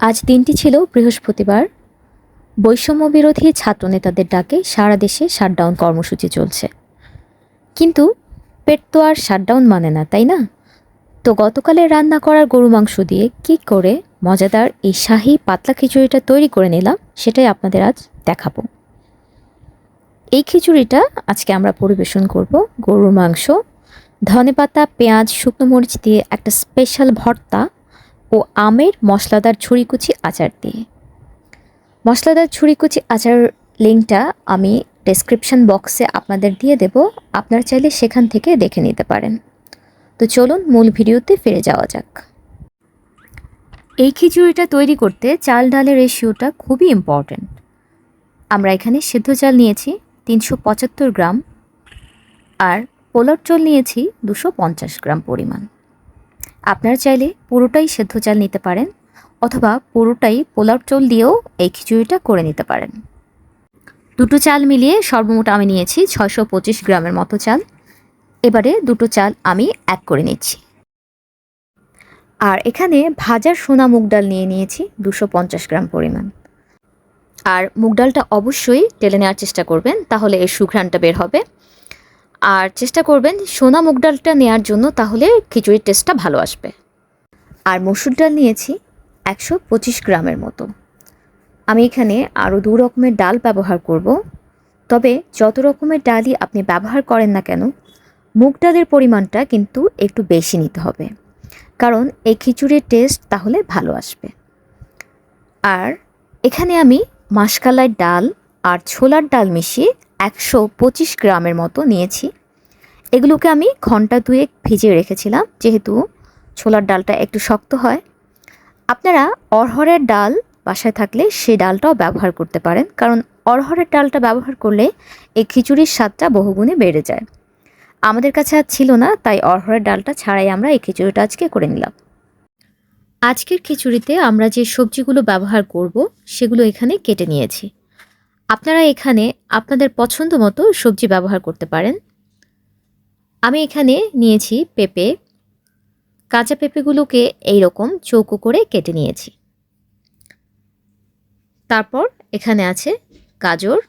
আজ দিনটি ছিল বৃহস্পতিবার। বৈষম্য বিরোধী ছাত্রনেতাদের ডাকে সারা দেশে শাটডাউন কর্মসূচি চলছে। কিন্তু পেট তো আর শাটডাউন মানে না, তাই না? তো গতকালে রান্না করার গরু মাংস দিয়ে কী করে মজাদার এই শাহি পাতলা খিচুড়িটা তৈরি করে নিলাম, সেটাই আপনাদের আজ দেখাবো। এই খিচুড়িটা আজকে আমরা পরিবেশন করব গরুর মাংস, ধনেপাতা, পেঁয়াজ, শুকনো মরিচ দিয়ে একটা স্পেশাল ভর্তা ও আমের মশলাদার ছুরিকুচি আচার দিয়ে। মশলাদার ছুরিকুচি আচার লিঙ্কটা আমি ডেসক্রিপশন বক্সে আপনাদের দিয়ে দেব। আপনারা চাইলে সেখান থেকে দেখে নিতে পারেন। তো চলুন মূল ভিডিওতে ফিরে যাওয়া যাক। এই খিচুড়িটা তৈরি করতে চাল ডালের রেশিওটা খুবই ইম্পর্ট্যান্ট আমরা এখানে সিদ্ধ চাল নিয়েছি তিনশো পঁচাত্তর গ্রাম আর পোলার চাল নিয়েছি দুশো পঞ্চাশ গ্রাম পরিমাণ। আপনারা চাইলে পুরোটাই সেদ্ধ চাল নিতে পারেন, অথবা পুরোটাই পোলাও চাল দিয়েও এই খিচুড়িটা করে নিতে পারেন। দুটো চাল মিলিয়ে সর্বমোট আমি নিয়েছি ছয়শো পঁচিশ গ্রামের মতো চাল। এবারে দুটো চাল আমি এক করে নিচ্ছি। আর এখানে ভাজার সোনা মুগ ডাল নিয়ে নিয়েছি দুশো পঞ্চাশ গ্রাম পরিমাণ। আর মুগ ডালটা অবশ্যই টেলে নেওয়ার চেষ্টা করবেন, তাহলে এর সুঘ্রাণটা বের হবে। আর চেষ্টা করবেন সোনা মুগ ডালটা নেওয়ার জন্য, তাহলে খিচুড়ির টেস্টটা ভালো আসবে। আর মসুর ডাল নিয়েছি একশো পঁচিশ গ্রামের মতো। আমি এখানে আরও দু রকমের ডাল ব্যবহার করব। তবে যত রকমের ডালই আপনি ব্যবহার করেন না কেন, মুগ ডালের পরিমাণটা কিন্তু একটু বেশি নিতে হবে। কারণ এই খিচুড়ির টেস্ট তাহলে ভালো আসবে। আর এখানে আমি মাসকালাই ডাল আর ছোলার ডাল মিশিয়ে একশো পঁচিশ গ্রামের মতো নিয়েছি। এগুলোকে আমি ঘণ্টা দুয়েক ভিজিয়ে রেখেছিলাম, যেহেতু ছোলার ডালটা একটু শক্ত হয়। আপনারা অরহরের ডাল বাসায় থাকলে সেই ডালটাও ব্যবহার করতে পারেন, কারণ অরহরের ডালটা ব্যবহার করলে এই খিচুড়ির স্বাদটা বহুগুণে বেড়ে যায়। আমাদের কাছে আর ছিল না, তাই অরহরের ডালটা ছাড়াই আমরা এই খিচুড়িটা আজকে করে নিলাম। আজকের খিচুড়িতে আমরা যে সবজিগুলো ব্যবহার করব, সেগুলো এখানে কেটে নিয়েছি। আপনারা এখানে আপনাদের পছন্দ মতো সবজি ব্যবহার করতে পারেন। আমি এখানে নিয়েছি পেঁপে। কাঁচা পেঁপেগুলোকে এইরকম চৌকো করে কেটে নিয়েছি। তারপর এখানে আছে গাজর।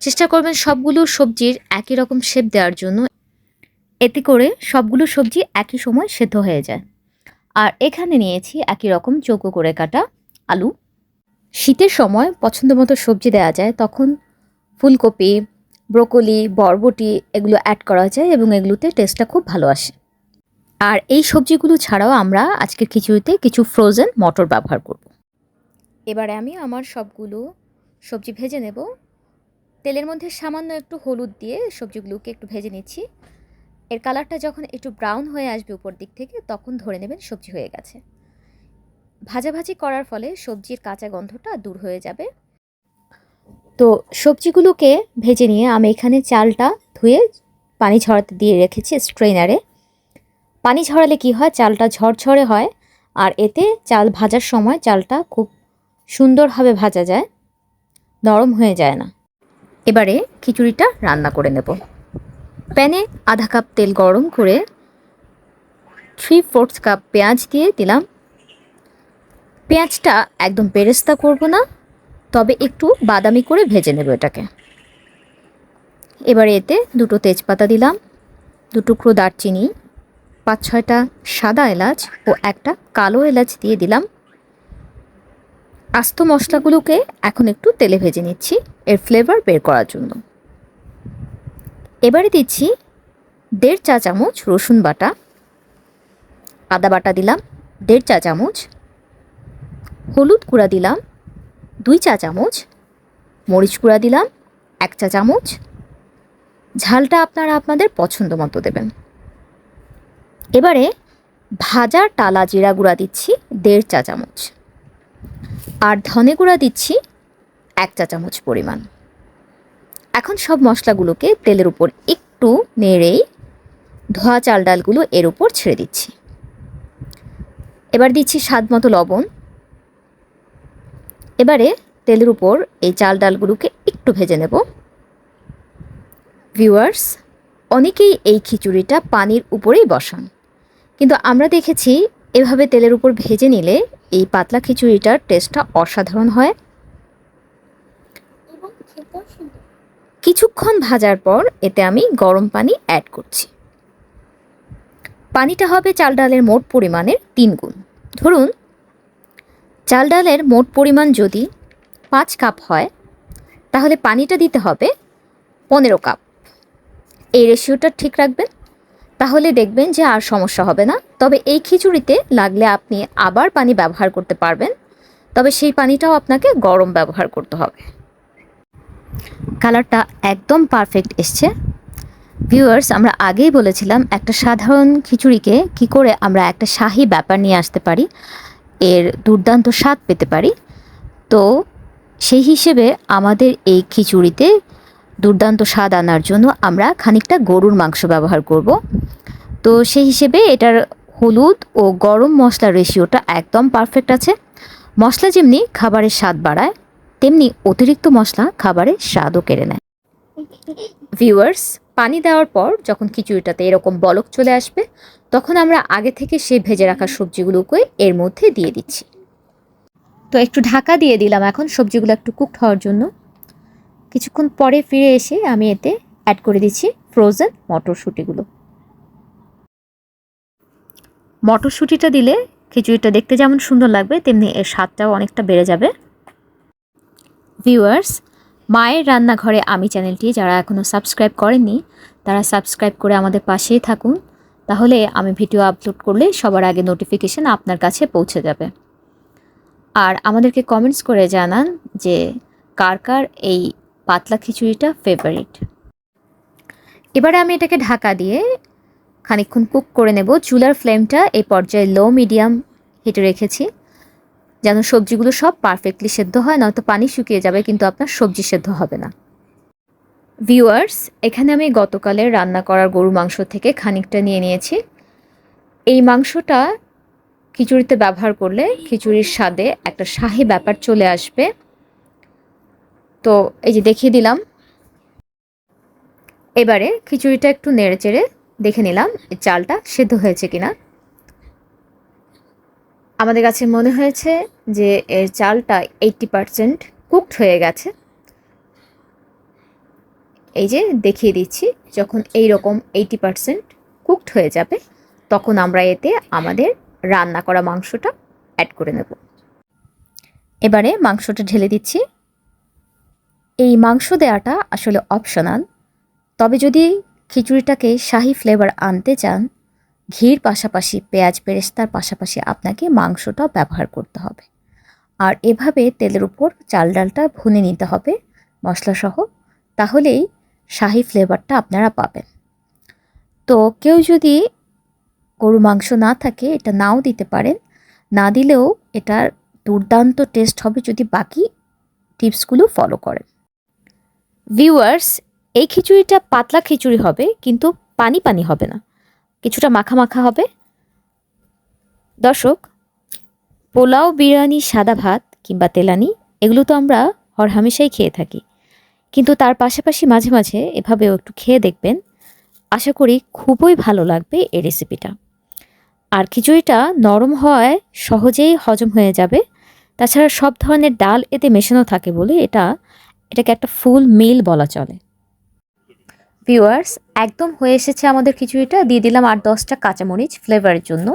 চেষ্টা করবেন সবগুলো সবজির একই রকম শেপ দেওয়ার জন্য। এতে করে সবগুলো সবজি একই সময় সেদ্ধ হয়ে যায়। আর এখানে নিয়েছি একই রকম চৌকো করে কাটা আলু। শীতের সময় পছন্দ মতো সবজি দেওয়া যায়, তখন ফুলকপি, ব্রোকলি, বরবটি এগুলো অ্যাড করা যায় এবং এগুলোতে টেস্টটা খুব ভালো আসে। আর এই সবজিগুলো ছাড়াও আমরা আজকের খিচুড়িতে কিছু ফ্রোজেন মটর ব্যবহার করব। এবারে আমি আমার সবগুলো সবজি ভেজে নেব। তেলের মধ্যে সামান্য একটু হলুদ দিয়ে সবজিগুলোকে একটু ভেজে নিচ্ছি। এর কালারটা যখন একটু ব্রাউন হয়ে আসবে উপর দিক থেকে, তখন ধরে নেবেন সবজি হয়ে গেছে। ভাজাভাজি করার ফলে সবজির কাঁচা গন্ধটা দূর হয়ে যাবে। তো সবজিগুলোকে ভেজে নিয়ে আমি এখানে চালটা ধুয়ে পানি ঝরাতে দিয়ে রেখেছি স্ট্রেনারে পানি ঝরালে কি হয়? চালটা ঝরঝরে হয় আর এতে চাল ভাজার সময় চালটা খুব সুন্দরভাবে ভাজা যায়, নরম হয়ে যায় না। এবারে খিচুড়িটা রান্না করে নেব। প্যানে আধা কাপ তেল গরম করে থ্রি ফোর্থ কাপ পেঁয়াজ দিয়ে দিলাম। পেঁয়াজটা একদম বেরেস্তা করব না, তবে একটু বাদামি করে ভেজে নেব এটাকে। এবারে এতে দুটো তেজপাতা দিলাম, দু টুকরো দারচিনি, পাঁচ ছয়টা সাদা এলাচ ও একটা কালো এলাচ দিয়ে দিলাম। আস্ত মশলাগুলোকে এখন একটু তেলে ভেজে নিচ্ছি, এর ফ্লেভার বের করার জন্য। এবারে দিচ্ছি দেড় চা চামচ রসুন বাটা, আদা বাটা দিলাম, দেড় চা চামচ হলুদ গুঁড়া দিলাম, দুই চা চামচ। মরিচ গুঁড়া দিলাম, এক চা চামচ। ঝালটা আপনারা আপনাদের পছন্দ মতো দেবেন। এবারে ভাজা টালা জিরা গুঁড়া দিচ্ছি, দেড় চা চামচ। আর ধনে গুঁড়া দিচ্ছি, এক চা চামচ পরিমাণ। এখন সব মশলাগুলোকে তেলের উপর একটু নেড়েই ধোয়া চাল ডালগুলো এর উপর ছেড়ে দিচ্ছি। এবার দিচ্ছি স্বাদ মতো লবণ। এবারে তেলের উপর এই চাল ডালগুলোকে একটু ভেজে নেব। ভিউয়ার্স অনেকেই এই খিচুড়িটা পানির উপরেই বসান। কিন্তু আমরা দেখেছি এভাবে তেলের উপর ভেজে নিলে এই পাতলা খিচুড়িটার টেস্টটা অসাধারণ হয়। কিছুক্ষণ ভাজার পর এতে আমি গরম পানি অ্যাড করছি। পানিটা হবে চাল ডালের মোট পরিমাণের তিন গুণ। ধরুন চাল ডালের মোট পরিমাণ যদি পাঁচ কাপ হয়, তাহলে পানিটা দিতে হবে পনেরো কাপ। এই রেশিওটা ঠিক রাখবেন, তাহলে দেখবেন যে আর সমস্যা হবে না। তবে এই খিচুড়িতে লাগলে আপনি আবার পানি ব্যবহার করতে পারবেন, তবে সেই পানিটাও আপনাকে গরম ব্যবহার করতে হবে। কালারটা একদম পারফেক্ট এসছে। ভিউয়ার্স, আমরা আগেই বলেছিলাম একটা সাধারণ খিচুড়িকে কি করে আমরা একটা শাহী ব্যাপার নিয়ে আসতে পারি। এর দুর্দান্ত স্বাদ পেতে পারি। তো সেই হিসেবে আমাদের এই খিচুড়িতে দুর্দান্ত স্বাদ আনার জন্য আমরা খানিকটা গরুর মাংস ব্যবহার করব। তো সেই হিসেবে এটার হলুদ ও গরম মশলার রেশিওটা একদম পারফেক্ট আছে। মশলা যেমনি খাবারের স্বাদ বাড়ায় তেমনি অতিরিক্ত মশলা খাবারের স্বাদও কেড়ে নেয়। ভিউয়ার্স পানি দেওয়ার পর যখন খিচুড়িটাতে এরকম বলক চলে আসবে, তখন আমরা আগে থেকে সে ভেজে রাখা সবজিগুলোকে এর মধ্যে দিয়ে দিচ্ছি। তো একটু ঢাকা দিয়ে দিলাম এখন সবজিগুলো একটু কুকড হওয়ার জন্য। কিছুক্ষণ পরে ফিরে এসে আমি এতে অ্যাড করে দিচ্ছি ফ্রোজেন মটরশুঁটিগুলো। মটরশুঁটিটা দিলে খিচুড়িটা দেখতে যেমন সুন্দর লাগবে, তেমনি এর স্বাদটাও অনেকটা বেড়ে যাবে। ভিউয়ার্স মায়ের রান্নাঘরে আমি চ্যানেলটি যারা এখনও সাবস্ক্রাইব করেননি, তারা সাবস্ক্রাইব করে আমাদের পাশেই থাকুন। তাহলে আমি ভিডিও আপলোড করলে সবার আগে নোটিফিকেশান আপনার কাছে পৌঁছে যাবে। আর আমাদেরকে কমেন্টস করে জানান যে কার কার এই পাতলা খিচুড়িটা ফেভারিট এবারে আমি এটাকে ঢাকা দিয়ে খানিকক্ষণ কুক করে নেব। চুলার ফ্লেমটা এই পর্যায়ে লো মিডিয়াম হিটে রেখেছি। যেন সবজিগুলো সব পারফেক্টলি সেদ্ধ হয়, নয়তো পানি শুকিয়ে যাবে, কিন্তু আপনার সবজি সেদ্ধ হবে না। ভিউয়ার্স এখানে আমি গতকালের রান্না করার গরু মাংস থেকে খানিকটা নিয়ে নিয়েছি। এই মাংসটা খিচুড়িতে ব্যবহার করলে খিচুড়ির স্বাদে একটা শাহী ব্যাপার চলে আসবে। তো এই যে দেখিয়ে দিলাম। এবারে খিচুড়িটা একটু নেড়ে চেড়ে দেখে নিলাম চালটা সেদ্ধ হয়েছে কিনা। আমাদের কাছে মনে হয়েছে যে এর চালটা এইটটি পারসেন্ট কুকড হয়ে গেছে। এই যে দেখিয়ে দিচ্ছি, যখন এই রকম এইটি পারসেন্ট কুকড হয়ে যাবে, তখন আমরা এতে আমাদের রান্না করা মাংসটা অ্যাড করে নেব। এবারে মাংসটা ঢেলে দিচ্ছি। এই মাংস দেওয়াটা আসলে অপশনাল তবে যদি খিচুড়িটাকে শাহি ফ্লেভার আনতে চান ঘির পাশাপাশি পেঁয়াজ বেরেস্তার পাশাপাশি আপনাকে মাংসটাও ব্যবহার করতে হবে। আর এভাবে তেলের উপর চাল ডালটা ভুনে নিতে হবে মশলাসহ, তাহলেই শাহি ফ্লেভারটা আপনারা পাবেন। তো কেউ যদি গরু মাংস না থাকে, এটা নাও দিতে পারেন। না দিলেও এটার দুর্দান্ত টেস্ট হবে যদি বাকি টিপসগুলো ফলো করেন। ভিউয়ার্স, এই খিচুড়িটা পাতলা খিচুড়ি হবে, কিন্তু পানি পানি হবে না। কিছুটা মাখা মাখা হবে। দর্শক, পোলাও, বিরিয়ানি, সাদা ভাত কিংবা তেলানি, এগুলো তো আমরা হরহামেশাই খেয়ে থাকি। কিন্তু তার পাশাপাশি মাঝে মাঝে এভাবেও একটু খেয়ে দেখবেন। আশা করি খুবই ভালো লাগবে এই রেসিপিটা আর খিচুড়িটা নরম হওয়ায় সহজেই হজম হয়ে যাবে। তাছাড়া সব ধরনের ডাল এতে মেশানো থাকে বলে এটা, এটাকে একটা ফুল মিল বলা চলে। ভিউয়ার্স একদম হয়ে এসেছে আমাদের খিচুড়িটা। দিয়ে দিলাম আট দশটা কাঁচামরিচ ফ্লেভারের জন্য।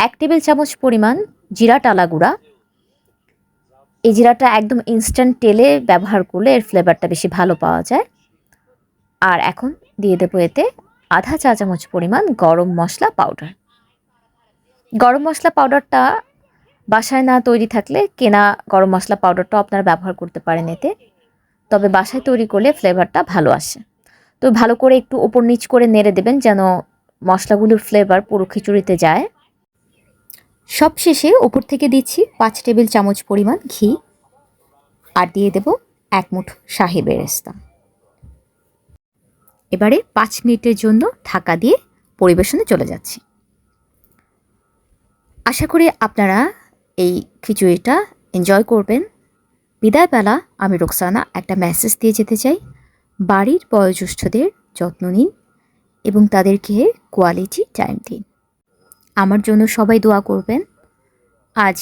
এক টেবিল চামচ পরিমাণ জিরা টালা গুঁড়া। এই জিরাটা একদম ইনস্ট্যান্ট তেলে ব্যবহার করলে এর ফ্লেভারটা বেশি ভালো পাওয়া যায়। আর এখন দিয়ে দেবো এতে আধা চা চামচ পরিমাণ গরম মশলা পাউডার গরম মশলা পাউডারটা বাসায় না তৈরি থাকলে কেনা গরম মশলা পাউডারটা আপনারা ব্যবহার করতে পারেন এতে। তবে বাসায় তৈরি করলে ফ্লেভারটা ভালো আসে। তো ভালো করে একটু ওপর নিচ করে নেড়ে দেবেন যেন মশলাগুলোর ফ্লেভার পুরো খিচুড়িতে যায়। সব শেষে ওপর থেকে দিচ্ছি পাঁচ টেবিল চামচ পরিমাণ ঘি আর দিয়ে দেব এক মুঠ শাহি বেরেস্তা। এবারে পাঁচ মিনিটের জন্য ঢাকা দিয়ে পরিবেশনে চলে যাচ্ছি। আশা করি আপনারা এই খিচুড়িটা এনজয় করবেন। বিদায়বেলা, আমি রোকসানা একটা মেসেজ দিয়ে যেতে চাই। বাড়ির বয়োজ্যেষ্ঠদের যত্ন নিন এবং তাদেরকে কোয়ালিটি টাইম দিন। আমার জন্য সবাই দোয়া করবেন। আজ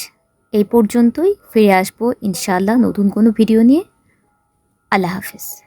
এই পর্যন্তই। ফিরে আসব ইনশাআল্লাহ নতুন কোনো ভিডিও নিয়ে। আল্লাহ হাফিজ।